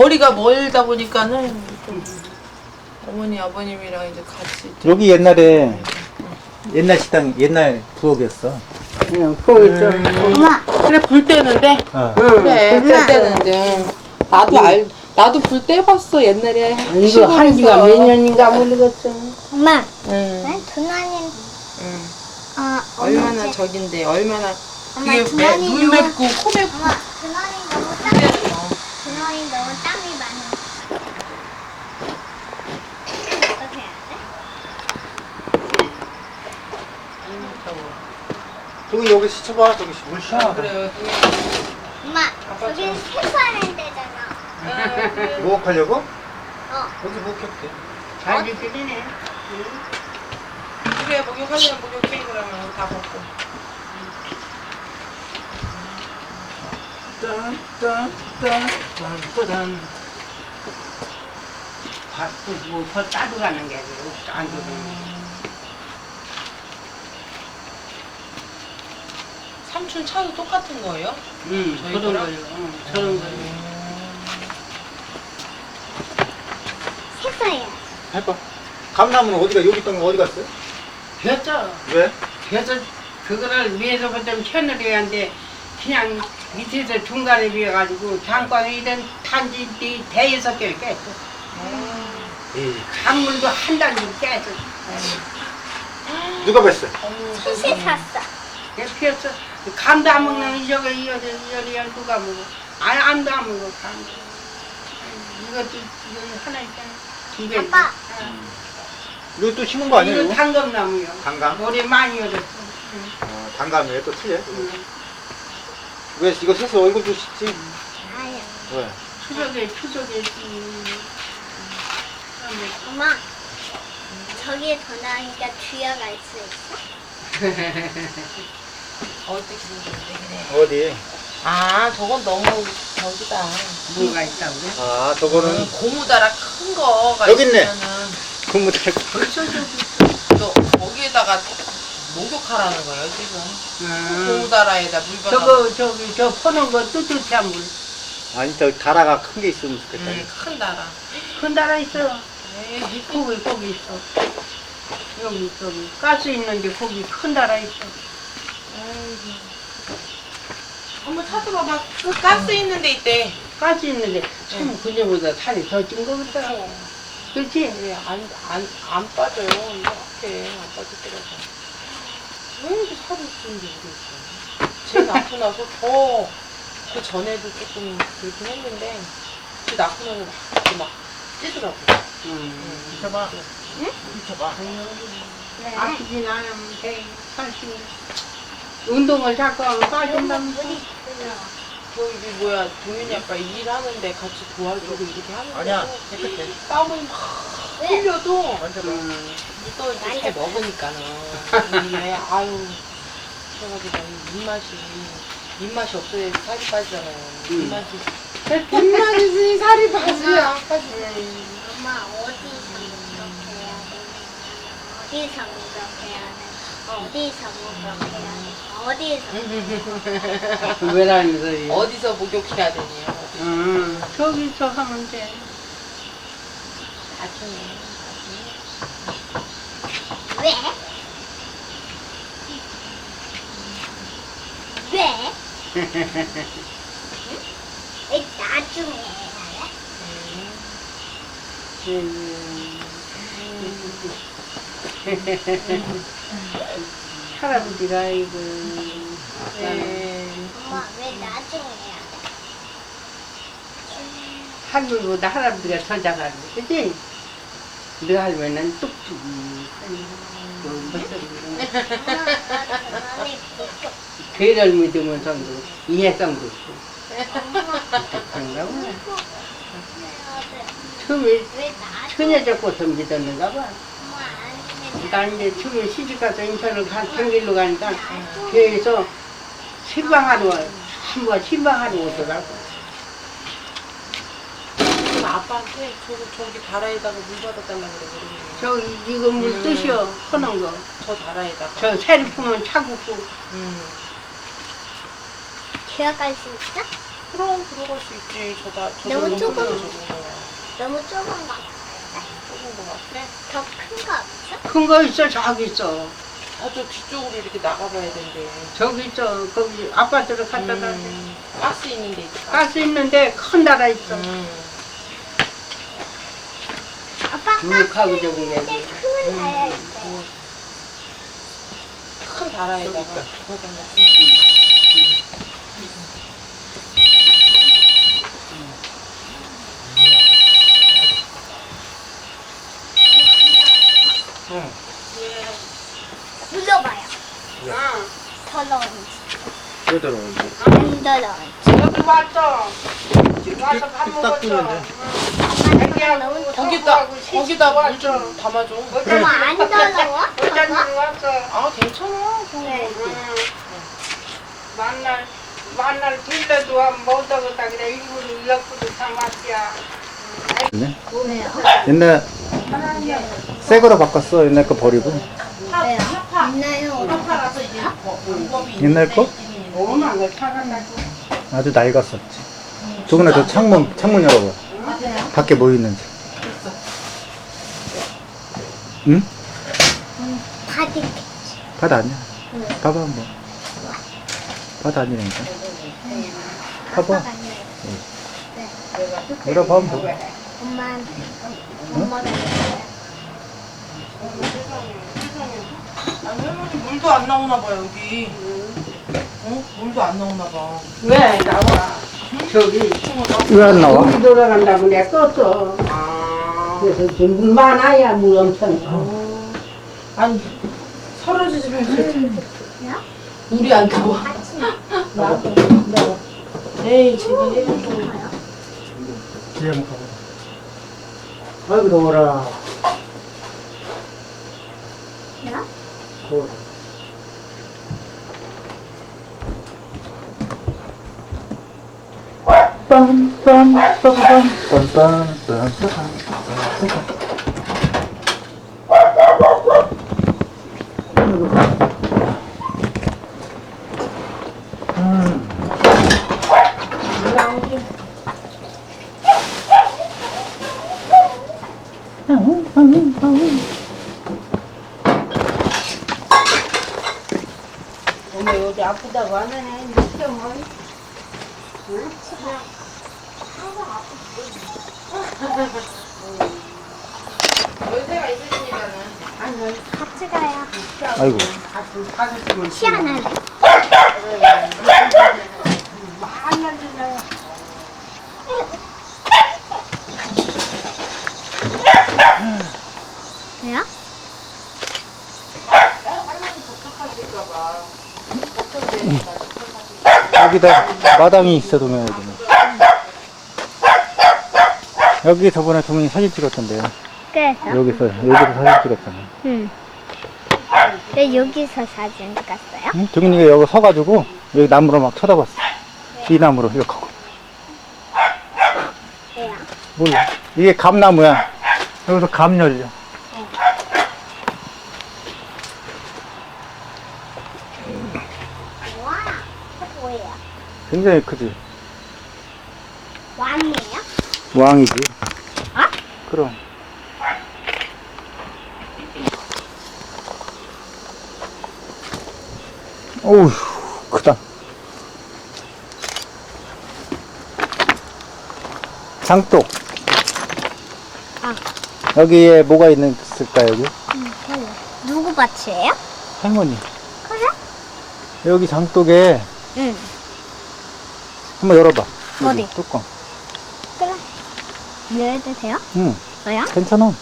거리가 멀다 보니까는 좀 어머니 아버님이랑 이제 같이 여기 옛날에 옛날 식당 옛날 부엌이었어. 응, 거기 좀. 엄마, 그래 불 때는데 어. 그래 불 때는데 나도 알 나도 불 때봤어 옛날에 이거 한 지가 몇 년인가 모르겠어. 엄마. 응, 난 두나님, 응. 아, 얼마나 엄마, 저긴데 얼마나 엄마, 그게 매, 두나님 눈 너무- 맵고 코 맵고 엄마, 두나님 너무 땀, 뭐 두나님 너무 땀이 많아. 어떻게 해야 돼? 저기 여기 시쳐봐. 저기 물 샤. 그래요 엄마, 저긴 세수하는 데잖아. 목욕하려고? 어. 여기 목욕해도 돼. 잘 지키네. 그래 목욕하려면 목욕해 그러면 다 벗고 딴딴딴딴딴. 뭐더 따로 가는 게 아니고 안 주고. 삼촌 차도 똑같은 거예요? 응, 저희 그런 거랑? 거요. 응, 저런 거요. 돼. 해봐. 감나무는 어디가 여기 있던 거 어디 갔어요? 벼죠. 왜? 벼서 그거를 위에서부터 쳐내려야 하는데 그냥 밑에서 중간에 비어가지고 장관에 이런 단지 이 대에서 껴 깨져. 에이, 강물도 한 단지 깨져. 누가 뵀어? 솥에 샀어. 그래 피었어. 감도 안 먹는 이 저거 이어져 이어져 누가 먹어? 아니 안도 안 먹어 감도. 이것도 이거 하나 있잖아. 두 개. 아빠. 이거 또 심은 거 아니에요? 이거 이거? 단검나무요. 단감? 머리 많이 얻었어. 어, 단감이에요. 또 틀려. 응. 왜 이거 세서 얼굴도 씻지? 아니야. 왜? 추석에 음, 엄마, 저기에 더 나으니까 뒤에 갈수 있어? 어떻게 어디? 아 저건 너무 저기다 뭐가 있다고 그래? 아, 저거는 음, 고무다라 큰 거가 여기 있네. 있으면은 근무달. 또 거기에다가 목욕하라는 거예요 지금 음. 고무다라에다 물건 저거 저기 저 퍼는 거 뚜뚜티한 물. 아니, 저 다라가 큰 게 있으면 좋겠다. 음, 큰 다라 큰 나라 있어. 에이, 거기 거기 있어. 여기 저기 가스 있는데 거기 큰 나라 있어. 한번 찾아봐봐 그 가스 있는 데 있대 가스 있는데 참 그녀보다 살이 더 찐거 같다. 그렇지? 예, 안, 안, 안 빠져요 이렇게 안 빠지더라고 왜 이렇게 살이 찌는지 모르겠어 쟤 낳고 나서 더 그 전에도 조금 그렇긴 했는데 쟤 낳고 나서 막, 이렇게 막 찌더라고 음. 비춰봐 응? 비춰봐 네. 아프진 않으면 돼. 사실 운동을 자꾸 하면 빠진다면서. 저기 뭐야 동윤이 아빠 일하는데 같이 도와주고 이렇게 하는 거 아니야, 깨끗해. 땀을 막 왜? 흘려도 음. 또 이제 잘 먹으니까는 이게 아유 그래가지고 입맛이 입맛이 없어야 살이 빠지잖아요 음. 입맛이 입맛이 있으니 살이 빠지야 엄마, 어디서 목욕해야 돼? 어디서 목욕해야 돼? 어디서 목욕해야 돼? 어디서? 왜 라는 소리? 어디서 목욕해야 되니 어디 음. 저기서 하면 돼. 나중에 왜? 왜? 왜 나중에 해야 돼? 음. 할아버지가 이거 네. 엄마, 왜 나중에 해야 돼? 할머니보다 할아버지가 더 잘하지, 그치? 너 할머니는 목욕. 괴를 믿으면 성도, 이해성도 있고. 그런가 봐. 나중에? 처녀적 꽃을 믿었는가 봐. 난 이제 처음에 시집가서 인천을 가, 당길로 가니까 교회에서 신방하러, 한번 신방하러 오더라고. 아빠한테 저기 저기 다라에다가 물 받아달라 그래 그러면 저, 이거 물 뜨셔, 퍼놓은 거. 저 다라에다가 저 새리 품은 차국고. 음. 기억할 수 있어? 그럼 들어갈 수 있지. 저다 저도 너무 조금. 적은 거야. 너무 좁은 거. 적은 거 같아. 더 큰 거 없어? 큰 거 있어 저기 있어 아저 뒤쪽으로 이렇게 나가봐야 된대. 저기 있어 거기 아파트를 갖다 놔 음, 가스 있는데 이제 가스 있는데 큰 나라 있어 음. 아빠 쭉 하고 저기 여기 큰 다라에다가. 눌러봐요. 응. 더러운지. 왜 들어? 안 더러운지. 여기 왔어 와서 밥 딱 먹었어. 아 너무 거기다 거기다 물 좀 담아줘. 너무 안 더러워? 어쩐지 저거? 왔어 아 괜찮아. 네. 응. 만날 만날 들려도 못 오겠다 그래 일부러 옆으로 삼았지야 네? 왜요? 옛날 새 거로 바꿨어. 옛날 거 버리고. 왜요? 있나요? 옛날 거? 오만 걸 사가지고 아주 낡았었지. 조금나 저 창문 창문 열어봐. 밖에 뭐 있는지. 응? 바디 바다 아니야. 봐봐 한번. 바다 아니라니까. 봐봐. 열어봐 한번. 엄마한테. 엄마가 할머니 물도 안 나오나 봐 여기. 어? 물도 안 나오나 봐. 왜 나와 저기 왜 안 나와? 물이 돌아간다고 내가 껐어 아. 그래서 지금 물 많아야 물 엄청 아니 사라지지 말고 야? 물이 안 나와. 에이 제발. 뒤에 한번 가봐. 아이고 더워라 야? 빰빰 빰빰빰빰빰. 어머 여기 아프다고 하네 이렇게 뭐 연세가 있으시니까는. 같이 가요. 아이고. 왜요? 여기다 마당이 있어 동현 여기는. 여기 저번에 동현이 사진 찍었던데요. 그래서? 여기서 여기서 사진 찍었잖아. 응. 왜 여기서 사진 찍었어요? 응? 동현이가 여기 서가지고 여기 나무로 막 쳐다봤어. 이 나무로 이렇게. 하고. 왜요? 몰라. 이게 감나무야. 여기서 감 열려. 와, 이거 뭐예요? 굉장히 크지. 왕이에요? 왕이지. 아? 그럼. 어우, 크다. 장독. 아. 여기에 뭐가 있는, 있을까, 여기? 응, 그래. 누구 밭이에요? 할머니. 그래? 여기 장독에 응. 한번 열어봐. 여기 어디? 뚜껑. 그래. 열어도 돼요? 응, 왜요? 괜찮아.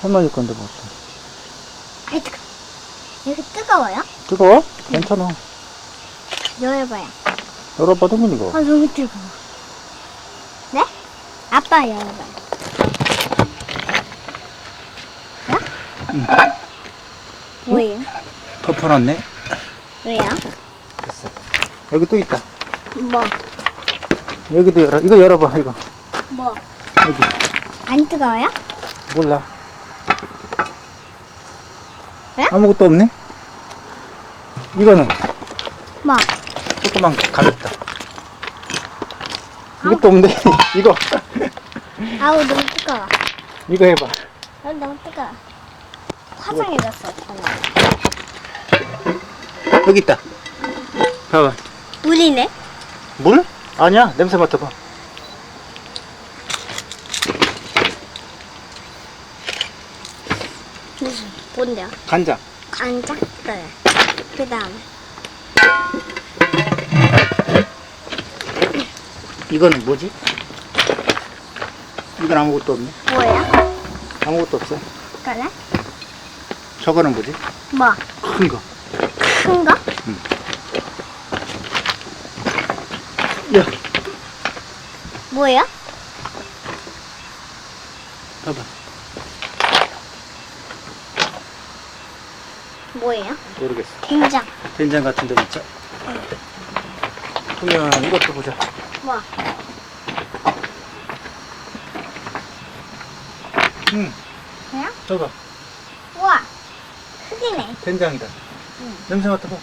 할머니 건데 뭐. 아이, 뜨거. 여기 뜨거워요? 뜨거워? 괜찮아. 열어봐요. 열어봐, 동민 이거. 아, 너무 뜨거워. 네? 아빠 열어봐요. 네? 뭐예요? 덮어놨네. 왜요? 됐어. 여기 또 있다. 뭐? 여기도 열어. 이거 열어봐, 이거. 뭐? 여기. 안 뜨거워요? 몰라. 네? 아무것도 없네? 이거는 뭐? 조그만 가볍다. 이것도 없는데 이거 아우 너무 뜨거워. 이거 해봐. 아, 너무 뜨거워. 화장해졌어 저는. 여기 있다. 봐봐. 물이네. 물? 아니야. 냄새 맡아봐. 뭔데요? 간장. 간장? 네. 그 다음에 이거는 뭐지? 이건 아무것도 없네. 뭐야? 아무것도 없어. 그래? 저거는 뭐지? 뭐? 큰 거. 큰 거? 야, 뭐야? 봐봐. 뭐예요? 모르겠어. 된장. 된장 같은 데 있죠? 그러면 이것도 보자. 뭐? 응, 뭐야? 저거. 우와. 크기네. 된장이다. 응. 냄새 맡아봐.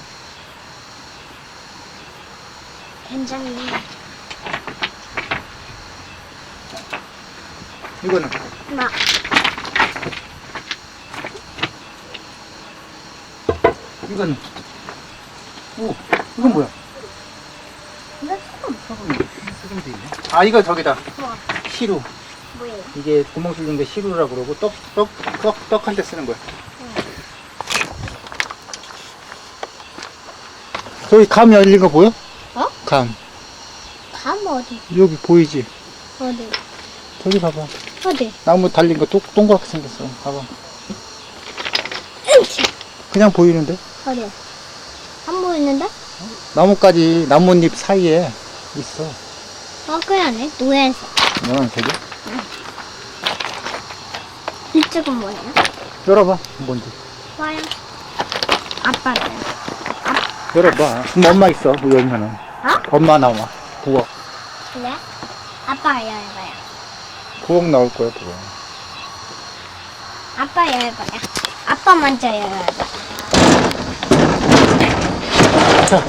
된장이. 이거는 뭐? 이거는 오 이건 뭐야? 이거 조금 소금 소금도 있네. 아 이거 저기다 뭐? 시루. 뭐예요? 이게 구멍 뚫는 게 시루라고 그러고 떡 떡 떡 떡 할 때 쓰는 거야. 저기 감 열린 거 보여? 어? 감 감 어디? 여기 보이지? 어디? 저기 봐봐. 어디? 나무 달린 거 동- 동그랗게 생겼어. 봐봐. 그냥 보이는데? 어디? 안 보이는데? 나뭇가지 나뭇잎 사이에 있어. 어, 그러네. 노란색. 노란색이. 이쪽은 뭐예요? 열어봐. 뭔지. 와요. 아빠는? 열어봐. 그럼 엄마 있어. 그 열면은. 어? 엄마 나와. 부엌. 그래? 아빠가 열어봐요. 부엌 나올 거야, 부엌. 아빠 열어봐요. 아빠 먼저 열어봐. 자,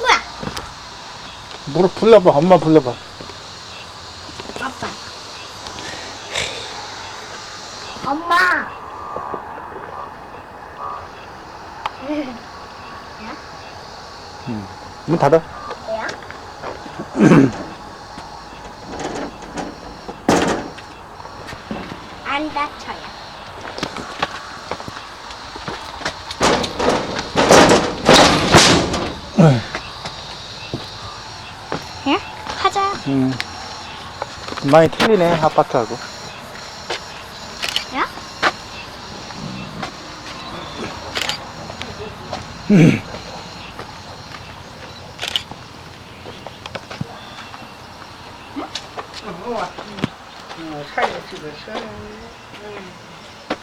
뭐야? 물 불러봐. 엄마 불러봐. 아빠. 엄마. 문 닫아. 뭐야? 안 다쳐요. 예? 하자. 음. 많이 틀리네, 아파트하고. 야?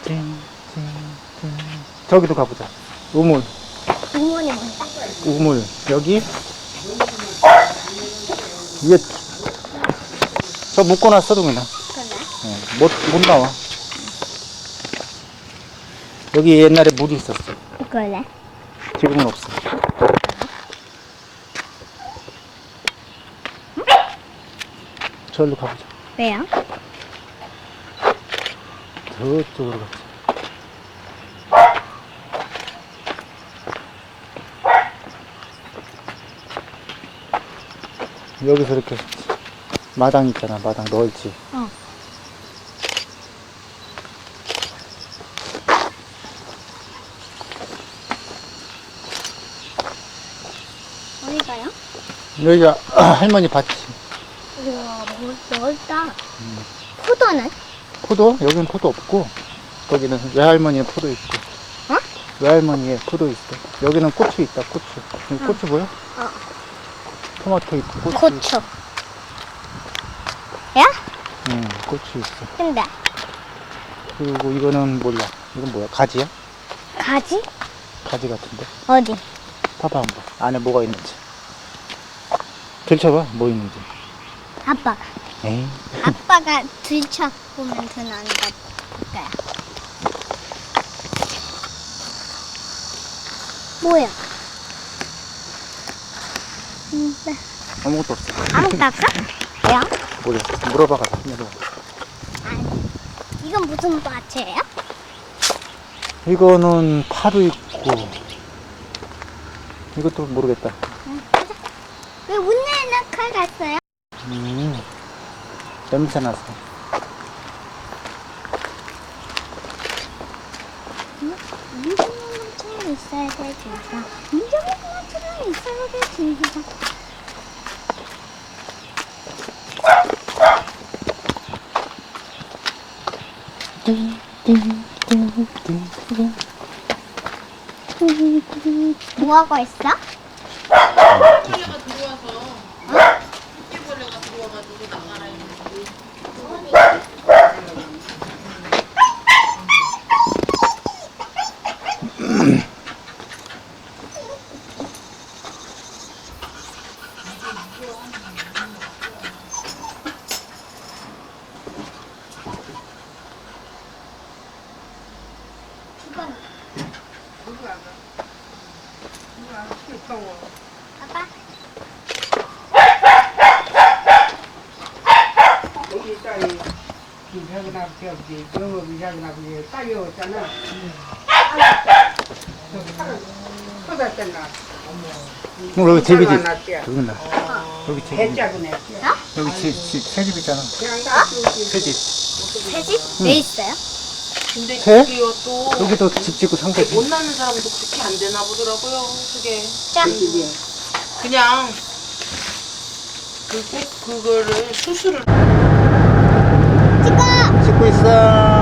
ting, ting. 저기도 가보자. 우물, 부모님 뭔가? 우물. 여기. 이게, 저 묶어놨어, 동이나. 그래? 어, 못, 못 나와. 여기 옛날에 물이 있었어. 그래? 지금은 없어. 저기로 가보자. 왜요? 저쪽으로 가보자. 여기서 이렇게 마당 있잖아, 마당 넓지. 어. 어디 가요? 여기가 할머니 밭이. 우와, 뭐 넓다. 포도는? 포도? 여기는 포도 없고, 거기는 외할머니의 포도 있고. 어? 외할머니의 포도 있어. 여기는 고추 있다, 고추. 여기 고추 보여? 어. 토마토 있고, 고추. 고추. 야? 응, 고추 있어. 근데 그리고 이거는 몰라. 이건 뭐야? 가지야? 가지? 가지 같은데? 어디? 봐봐 한번. 안에 뭐가 있는지. 들춰봐, 뭐 있는지. 아빠가. 에이. 아빠가 들춰 보면 더 나은가 볼까요? 뭐야? 음, 네. 아무것도 없어. 아무것도 없어? 왜요? 뭐래? 물어봐 가서. 물어봐. 아니. 이건 무슨 밭이에요? 이거는 파도 있고 이것도 모르겠다. 왜 문에는 칼 갔어요? 음, 냄새 나서. 문제는 있어야 돼, 진짜. 문제는 있어야 돼, 진짜. 뭐하고 있어? 벌레가 들어와서 끼벌레가 들어와가지고 나가라 했는데 아빠? 여기 있다 이 김석이나 저기 영업이사나 그게 쌓여왔잖아. 터졌잖아. 어, 여기 집이지. 놨지. 여기 나. 여기 집. 배짜고 냈지. 여기 집, 집, 새 집이잖아. 그냥 놔두지. 새 집. 새집? 왜 있어요? 근데 새? 또 여기도 집 짓고 산 거지. 못 낳는 사람도 그렇게 안 되나 보더라고요 그게 짠. 그냥 그꼭 그거를 수술을 찍어! 짓고 있어.